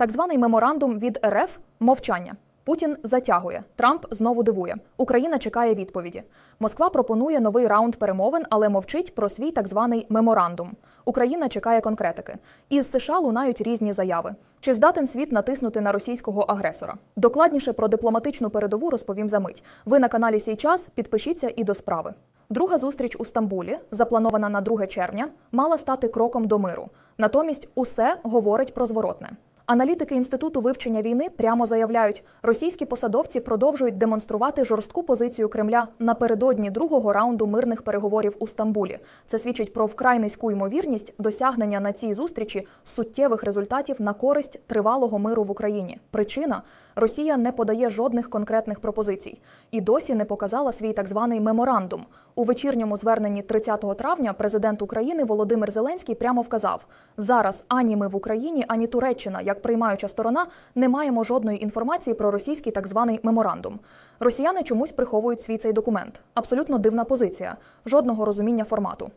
Так званий меморандум від РФ мовчання. Путін затягує. Трамп знову дивує. Україна чекає відповіді. Москва пропонує новий раунд перемовин, але мовчить про свій так званий меморандум. Україна чекає конкретики. Із США лунають різні заяви. Чи здатен світ натиснути на російського агресора? Докладніше про дипломатичну передову розповім за мить. Ви на каналі Сій час підпишіться і до справи. Друга зустріч у Стамбулі, запланована на 2 червня, мала стати кроком до миру. Натомість усе говорить про зворотне. Аналітики інституту вивчення війни прямо заявляють, російські посадовці продовжують демонструвати жорстку позицію Кремля напередодні другого раунду мирних переговорів у Стамбулі. Це свідчить про вкрай низьку ймовірність досягнення на цій зустрічі суттєвих результатів на користь тривалого миру в Україні. Причина Росія не подає жодних конкретних пропозицій і досі не показала свій так званий меморандум. У вечірньому зверненні 30 травня президент України Володимир Зеленський прямо вказав: зараз ані ми в Україні, ані Туреччина, як приймаюча сторона, не маємо жодної інформації про російський так званий меморандум. Росіяни чомусь приховують свій цей документ. Абсолютно дивна позиція, жодного розуміння формату.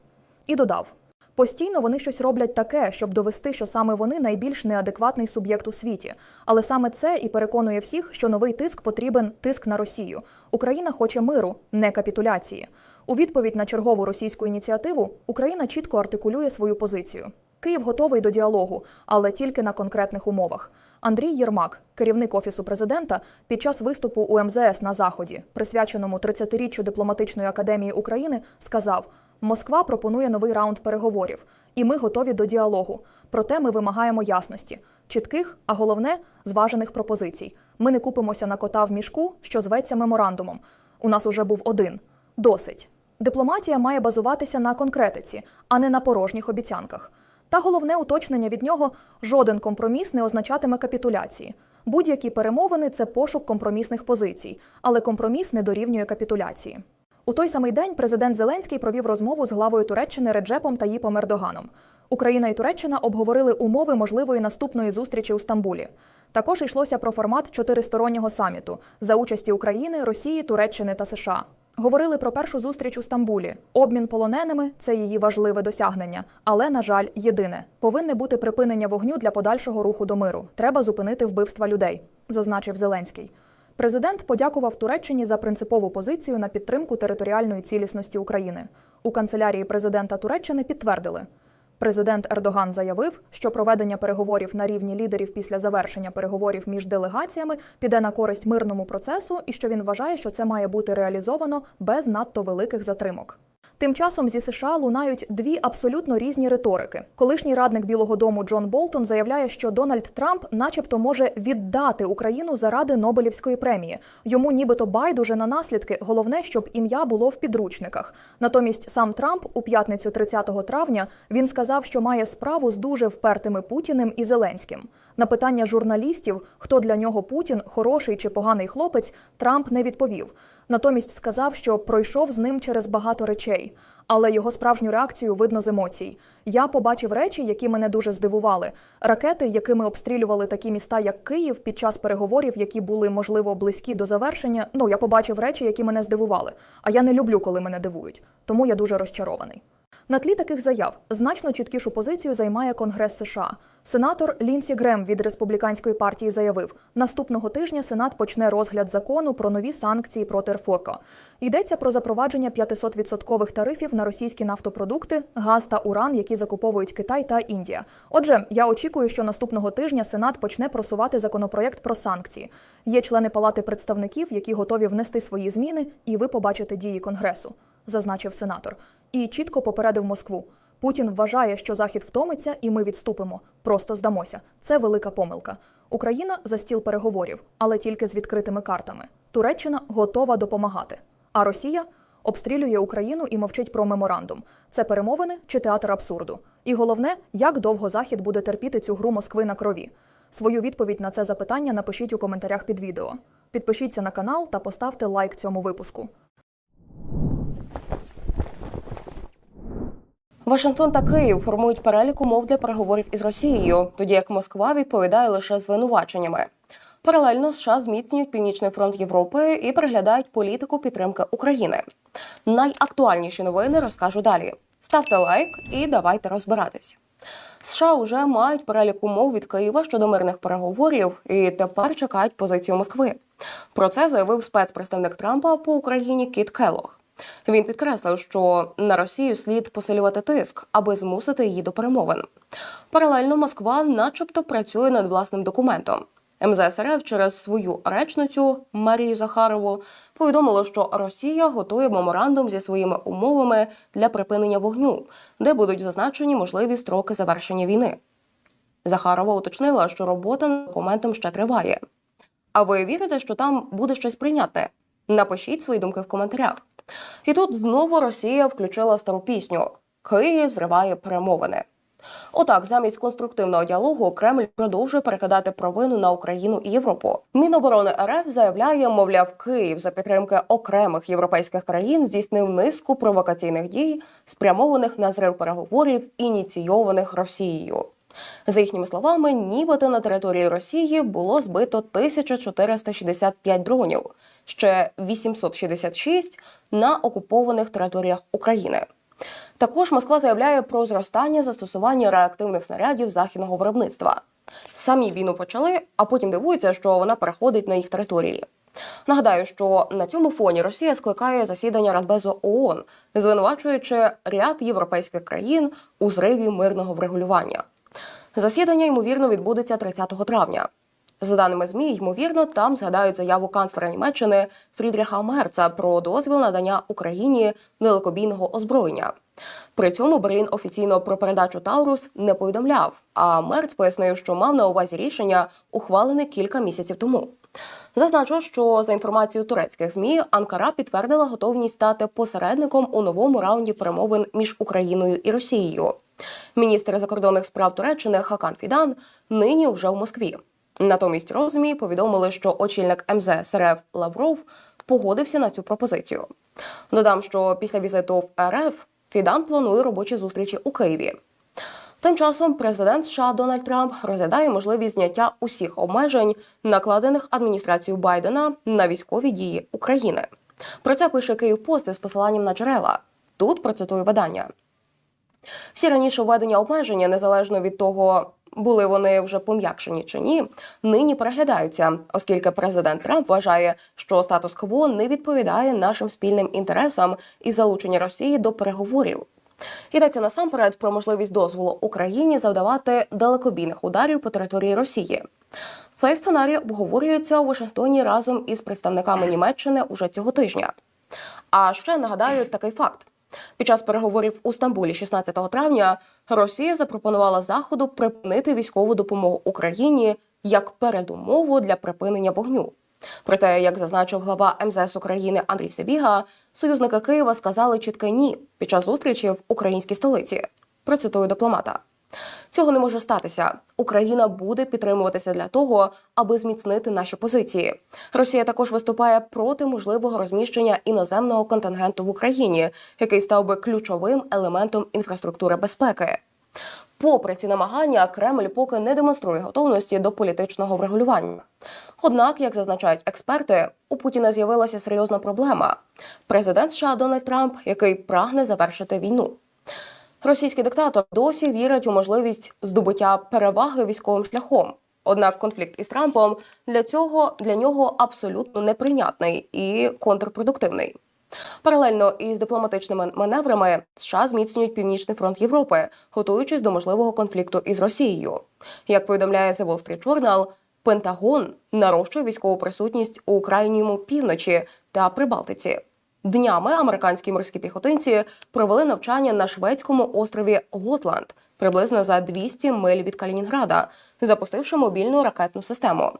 І додав. Постійно вони щось роблять таке, щоб довести, що саме вони найбільш неадекватний суб'єкт у світі. Але саме це і переконує всіх, що новий тиск потрібен тиск на Росію. Україна хоче миру, не капітуляції. У відповідь на чергову російську ініціативу Україна чітко артикулює свою позицію. Київ готовий до діалогу, але тільки на конкретних умовах. Андрій Єрмак, керівник офісу президента, під час виступу у МЗС на заході, присвяченому 30-річчю дипломатичної академії України, сказав: Москва пропонує новий раунд переговорів, і ми готові до діалогу. Проте ми вимагаємо ясності, чітких, а головне зважених пропозицій. Ми не купимося на кота в мішку, що зветься меморандумом. У нас уже був один. Досить. Дипломатія має базуватися на конкретиці, а не на порожніх обіцянках. Та головне уточнення від нього жоден компроміс не означатиме капітуляції. Будь-які перемовини це пошук компромісних позицій, але компроміс не дорівнює капітуляції. У той самий день президент Зеленський провів розмову з главою Туреччини Реджепом Таїпом Ердоганом. Україна і Туреччина обговорили умови можливої наступної зустрічі у Стамбулі. Також йшлося про формат чотиристороннього саміту за участі України, Росії, Туреччини та США. Говорили про першу зустріч у Стамбулі. Обмін полоненими це її важливе досягнення, але на жаль, єдине повинне бути припинення вогню для подальшого руху до миру. Треба зупинити вбивства людей, зазначив Зеленський. Президент подякував Туреччині за принципову позицію на підтримку територіальної цілісності України. У канцелярії президента Туреччини підтвердили. Президент Ердоган заявив, що проведення переговорів на рівні лідерів після завершення переговорів між делегаціями піде на користь мирному процесу, і що він вважає, що це має бути реалізовано без надто великих затримок. Тим часом зі США лунають дві абсолютно різні риторики. Колишній радник Білого Дому Джон Болтон заявляє, що Дональд Трамп, начебто, може віддати Україну заради Нобелівської премії. Йому нібито байдуже на наслідки. Головне, щоб ім'я було в підручниках. Натомість сам Трамп у п'ятницю 30 травня він сказав, що має справу з дуже впертими Путіним і Зеленським. На питання журналістів, хто для нього Путін, хороший чи поганий хлопець, Трамп не відповів. Натомість сказав, що пройшов з ним через багато речей, але його справжню реакцію видно з емоцій. Я побачив речі, які мене дуже здивували. Ракети, якими обстрілювали такі міста, як Київ, під час переговорів, які були можливо близькі до завершення. Ну я побачив речі, які мене здивували. А я не люблю, коли мене дивують. Тому я дуже розчарований. На тлі таких заяв значно чіткішу позицію займає Конгрес США. Сенатор Лінсі Грем від республіканської партії заявив, наступного тижня Сенат почне розгляд закону про нові санкції проти РФОКа. Йдеться про запровадження 500-відсоткових тарифів на російські нафтопродукти, газ та уран, які закуповують Китай та Індія. Отже, я очікую, що наступного тижня Сенат почне просувати законопроєкт про санкції. Є члени Палати представників, які готові внести свої зміни, і ви побачите дії Конгресу, зазначив сенатор. І чітко попередив Москву. Путін вважає, що Захід втомиться, і ми відступимо. Просто здамося. Це велика помилка. Україна за стіл переговорів, але тільки з відкритими картами. Туреччина готова допомагати. А Росія обстрілює Україну і мовчить про меморандум. Це перемовини чи театр абсурду. І головне, як довго Захід буде терпіти цю гру Москви на крові. Свою відповідь на це запитання напишіть у коментарях під відео. Підпишіться на канал та поставте лайк цьому випуску. Вашингтон та Київ формують перелік умов для переговорів із Росією, тоді як Москва відповідає лише звинуваченнями. Паралельно США зміцнюють північний фронт Європи і переглядають політику підтримки України. Найактуальніші новини розкажу далі. Ставте лайк і давайте розбиратись. США вже мають перелік умов від Києва щодо мирних переговорів і тепер чекають позицію Москви. Про це заявив спецпредставник Трампа по Україні Кіт Келлог. Він підкреслив, що на Росію слід посилювати тиск, аби змусити її до перемовин. Паралельно Москва, начебто, працює над власним документом. МЗС РФ через свою речницю Марію Захарову повідомило, що Росія готує меморандум зі своїми умовами для припинення вогню, де будуть зазначені можливі строки завершення війни. Захарова уточнила, що робота над документом ще триває. А ви вірите, що там буде щось прийнятне? Напишіть свої думки в коментарях. І тут знову Росія включила стару пісню Київ зриває перемовини. Отак, замість конструктивного діалогу Кремль продовжує перекидати провину на Україну і Європу. Міноборони РФ заявляє, мовляв, Київ за підтримки окремих європейських країн здійснив низку провокаційних дій, спрямованих на зрив переговорів, ініційованих Росією. За їхніми словами, нібито на території Росії було збито 1465 дронів, ще 866 на окупованих територіях України. Також Москва заявляє про зростання застосування реактивних снарядів західного виробництва. Самі війну почали, а потім дивуються, що вона переходить на їх території. Нагадаю, що на цьому фоні Росія скликає засідання Радбезу ООН, звинувачуючи ряд європейських країн у зриві мирного врегулювання. Засідання ймовірно відбудеться 30 травня. За даними ЗМІ, ймовірно, там згадають заяву канцлера Німеччини Фрідріха Мерца про дозвіл надання Україні далекобійного озброєння. При цьому Берлін офіційно про передачу Таурус не повідомляв. А Мерц пояснив, що мав на увазі рішення, ухвалене кілька місяців тому. Зазначу, що за інформацією турецьких змі Анкара підтвердила готовність стати посередником у новому раунді перемовин між Україною і Росією. Міністр закордонних справ Туреччини Хакан Фідан нині вже в Москві. Натомість розмі повідомили, що очільник МЗС РФ Лавров погодився на цю пропозицію. Додам, що після візиту в РФ Фідан планує робочі зустрічі у Києві. Тим часом президент США Дональд Трамп розглядає можливість зняття усіх обмежень, накладених адміністрацією Байдена на військові дії України. Про це пише Київ Пост із посиланням на джерела. Тут процитую видання. Всі раніше введення обмеження, незалежно від того, були вони вже пом'якшені чи ні, нині переглядаються, оскільки президент Трамп вважає, що статус-кво не відповідає нашим спільним інтересам і залучення Росії до переговорів. Йдеться насамперед про можливість дозволу Україні завдавати далекобійних ударів по території Росії. Цей сценарій обговорюється у Вашингтоні разом із представниками Німеччини уже цього тижня. А ще нагадаю такий факт: під час переговорів у Стамбулі 16 травня Росія запропонувала Заходу припинити військову допомогу Україні як передумову для припинення вогню. Проте, як зазначив глава МЗС України Андрій Сибіга, союзники Києва сказали чітке ні під час зустрічі в українській столиці. Процитую дипломата. Цього не може статися. Україна буде підтримуватися для того, аби зміцнити наші позиції. Росія також виступає проти можливого розміщення іноземного контингенту в Україні, який став би ключовим елементом інфраструктури безпеки. Попри ці намагання, Кремль поки не демонструє готовності до політичного врегулювання. Однак, як зазначають експерти, у Путіна з'явилася серйозна проблема: президент США Дональд Трамп, який прагне завершити війну. Російський диктатор досі вірить у можливість здобуття переваги військовим шляхом. Однак конфлікт із Трампом для цього для нього абсолютно неприйнятний і контрпродуктивний. Паралельно із дипломатичними маневрами США зміцнюють північний фронт Європи, готуючись до можливого конфлікту із Росією. Як повідомляє The Wall Street Journal, Пентагон нарощує військову присутність у крайньому півночі та Прибалтиці. Днями американські морські піхотинці провели навчання на шведському острові Готланд приблизно за 200 миль від Калінінграда, запустивши мобільну ракетну систему.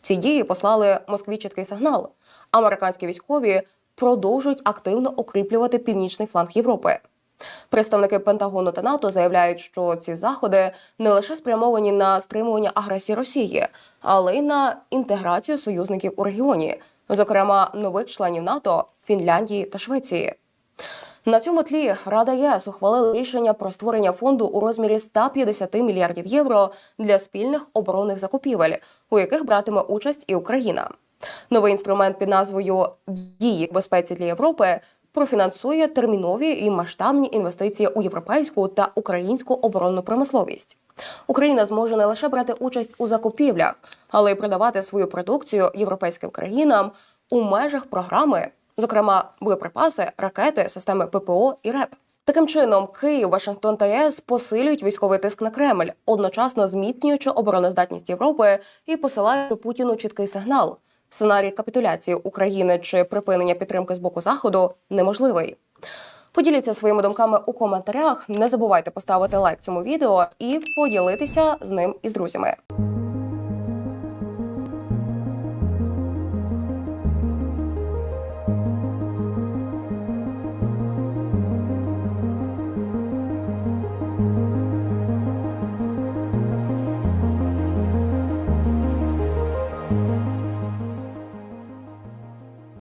Ці дії послали Москві чіткий сигнал. Американські військові продовжують активно укріплювати північний фланг Європи. Представники Пентагону та НАТО заявляють, що ці заходи не лише спрямовані на стримування агресії Росії, але й на інтеграцію союзників у регіоні, зокрема нових членів НАТО, Фінляндії та Швеції. На цьому тлі Рада ЄС ухвалила рішення про створення фонду у розмірі 150 мільярдів євро для спільних оборонних закупівель, у яких братиме участь і Україна. Новий інструмент під назвою Дії безпеці для Європи профінансує термінові і масштабні інвестиції у європейську та українську оборонну промисловість. Україна зможе не лише брати участь у закупівлях, але й продавати свою продукцію європейським країнам у межах програми, зокрема боєприпаси, ракети, системи ППО і РЕП. Таким чином, Київ, Вашингтон та ЄС посилюють військовий тиск на Кремль, одночасно зміцнюючи обороноздатність Європи і посилаючи Путіну чіткий сигнал. Сценарій капітуляції України чи припинення підтримки з боку заходу неможливий. Поділіться своїми думками у коментарях. Не забувайте поставити лайк цьому відео і поділитися з ним із друзями.